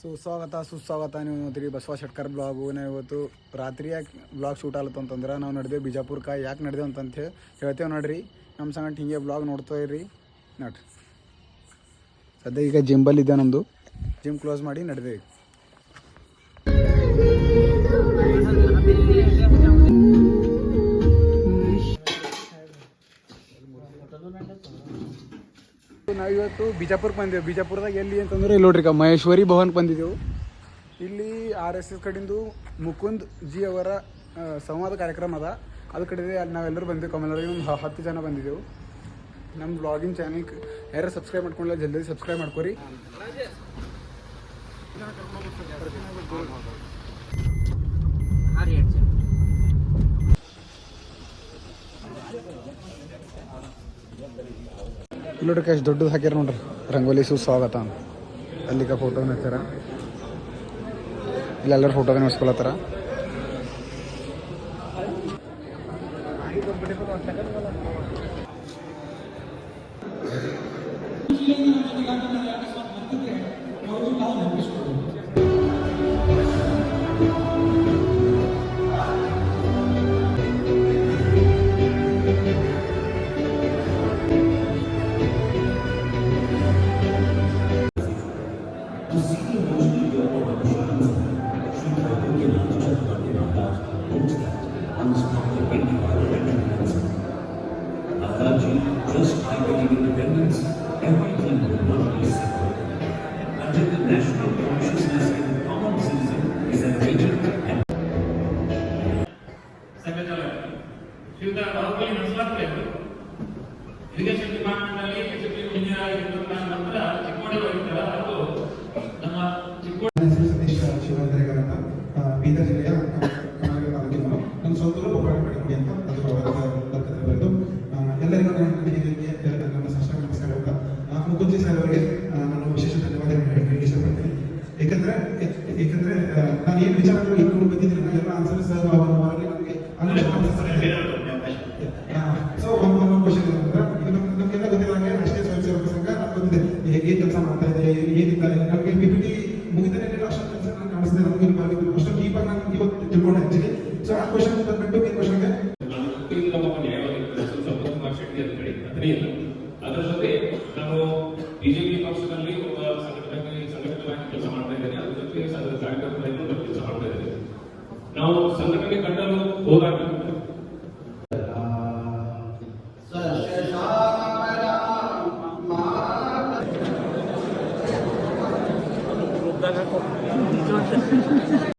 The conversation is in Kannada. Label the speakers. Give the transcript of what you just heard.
Speaker 1: ಸುಸ್ವಾಗತ ಸುಸ್ವಾಗತ ನೀವು ನೋಡ್ತೀರಿ. ಬಸವ ಶೆಟ್ಕರ್ ಬ್ಲಾಗು ನಾವು ಇವತ್ತು ರಾತ್ರಿ ಯಾಕೆ ಬ್ಲಾಗ್ ಶೂಟ್ ಆಲತ್ತು ಅಂತಂದ್ರೆ ನಾವು ನಡೆದೇವು ಬಿಜಾಪುರ್ಕ ಯಾಕೆ ನಡೆದೇವು ಅಂತಂತ ಹೇಳಿ ಹೇಳ್ತೇವೆ ನೋಡ್ರಿ. ನಮ್ಮ ಸಂಗಟ ಹಿಂಗೆ ಬ್ಲಾಗ್ ನೋಡ್ತಾ ಇರ್ರಿ. ನೋಡ್ರಿ. ಸದ್ಯ ಈಗ ಜಿಂಬಲ್ ಇದೆ ನಮ್ಮದು ಜಿಮ್ ಕ್ಲೋಸ್ ಮಾಡಿ ನಡೆದೇವಿ. ನಾವು ಇವತ್ತು ಬಿಜಾಪುರಕ್ಕೆ ಬಂದೆವು ಬಿಜಾಪುರದಾಗ ಎಲ್ಲಿ ಅಂತಂದ್ರೆ ಇಲ್ಲಿ ನೋಡ್ರಿ ಮಹೇಶ್ವರಿ ಭವನ್ಗೆ ಬಂದಿದ್ದೆವು. ಇಲ್ಲಿ ಆರ್ ಎಸ್ ಎಸ್ ಕಡಿಂದು ಮುಕುಂದ್ ಜಿ ಅವರ ಸಂವಾದ ಕಾರ್ಯಕ್ರಮ ಅದ. ಅದ್ರ ಕಡೆ ಅಲ್ಲಿ ನಾವೆಲ್ಲರೂ ಬಂದೆವು ಕಮಲರಿಗೆ ಒಂದು ಹತ್ತು ಜನ ಬಂದಿದ್ದೆವು. ನಮ್ಮ ಬ್ಲಾಗಿಂಗ್ ಚಾನಲ್ ಯಾರು ಸಬ್ಸ್ಕ್ರೈಬ್ ಮಾಡ್ಕೊಂಡಿಲ್ಲ, ಜಲ್ದಿ ಸಬ್ಸ್ಕ್ರೈಬ್ ಮಾಡ್ಕೊರಿ. ಇಲ್ಲಿ ನೋಡ್ರಿ ಎಷ್ಟು ದೊಡ್ಡದು ಹಾಕ್ಯಾರ ನೋಡ್ರಿ. ರಂಗೋಲಿ ಸುಸ್ವಾಗತ ಅಂತ ಅಲ್ಲಿಗ ಫೋಟೋ ಹಚ್ಚಾರ ಇಲ್ಲೆಲ್ಲರೂ ಫೋಟೋ ನೆನೆಸ್ಕೊಳತ್ತಾರ
Speaker 2: independence, everything be separate. Until the national consciousness and common citizen is elevated and
Speaker 3: irrigation department ಅಲ್ಲಿ ಎಕ್ಸಿಕ್ಯೂಟಿವ್ ಇಂಜಿನಿಯರ್ ಆಗಿರ್ತಕ್ಕಂಥ ನಂತರ ಚಿಕ್ಕೋಡಿ ಹೋಗಿರ್ತಾರೆ ಅದು ನಮ್ಮ ಚಿಕ್ಕೋಡಿ
Speaker 4: ಸತೀಶ್ ಅಂತ ಬೀದರ್ ಜಿಲ್ಲೆಯ ತಾಲೂಕಿನವರು ನನ್ನ ಅಂತ ಅದು ಬರ್ತದೆ ಬರೆದು ಎಲ್ಲರಿಗೂ ನನ್ನ ನನಗೆ ನನ್ನ ಸಾಷ್ಟಾಂಗ ನಮಸ್ಕಾರ ಅಂತ ಆ, ಮುಕುಂಜಿ ಸರ್ ಅವರಿಗೆ ನಾನು ವಿಶೇಷ ಧನ್ಯವಾದಗಳನ್ನು ಹೇಳಕ್ಕೆ ಇಷ್ಟಪಡ್ತೀನಿ ಏಕೆಂದ್ರೆ ಏಕೆಂದ್ರೆ ನಾನು ಏನು ವಿಚಾರಗಳು ಇಟ್ಕೊಂಡು ಬಂದಿದ್ದೀನಿ ಎಲ್ಲ ಆನ್ಸರ್ ಸರ್ ಅವರು ಅವರಿಗೆ ನನಗೆ ಸೊ ಒಂದು ಒಂದು ಕ್ವಶನ್ ಏನಂದ್ರೆ ನಮಗೆಲ್ಲ ಗೊತ್ತಿರೋ ಹಾಗೆ ಸ್ವಯಂ ಸೇವಕ ಸಂಘ ನಮ್ಗೆ ಗೊತ್ತಿದೆ ಹೇಗೆ ಕೆಲಸ ಮಾಡ್ತಾ ಇದೆ ಏನಿದ್ದಾರೆ ನಮಗೆ ಪಿ ಪಿ ಟಿ ಮುಗಿದರೆ ಅಷ್ಟೊಂದು ಕೆಲಸ ನಾನು ನಮಗೆ ಇಲ್ಲಿ. ಬರಬೇಕು ಅಷ್ಟೊಂದು ಡೀಪಾಗಿ ನಾನು ಇವತ್ತು ತಿಳ್ಕೊಂಡೆ ಆಕ್ಚುಲಿ ಸೊ ಆ ಕ್ವಶನ್ ಬಂದ್ಬಿಟ್ಟು ಈ ಕ್ವಶನ್ಗೆ
Speaker 3: ಅದರ ಜೊತೆ ನಾನು ಬಿಜೆಪಿ ಪಕ್ಷದಲ್ಲಿ ಒಬ್ಬ ಸಂಘಟನೆ ಸಂಘಟನೆಯಾಗಿ ಕೆಲಸ ಮಾಡ್ತಾ ಇದ್ದೇನೆ ಅದ್ರ ಜೊತೆ ಅದರ ಕಾರ್ಯಕರ್ತರಾಗಿ ನಾನು ಕೆಲಸ ಮಾಡ್ತಾ ಇದ್ದೇನೆ ನಾವು ಸಂಘಟನೆ ಕಟ್ಟಲು ಹೋದಾಗ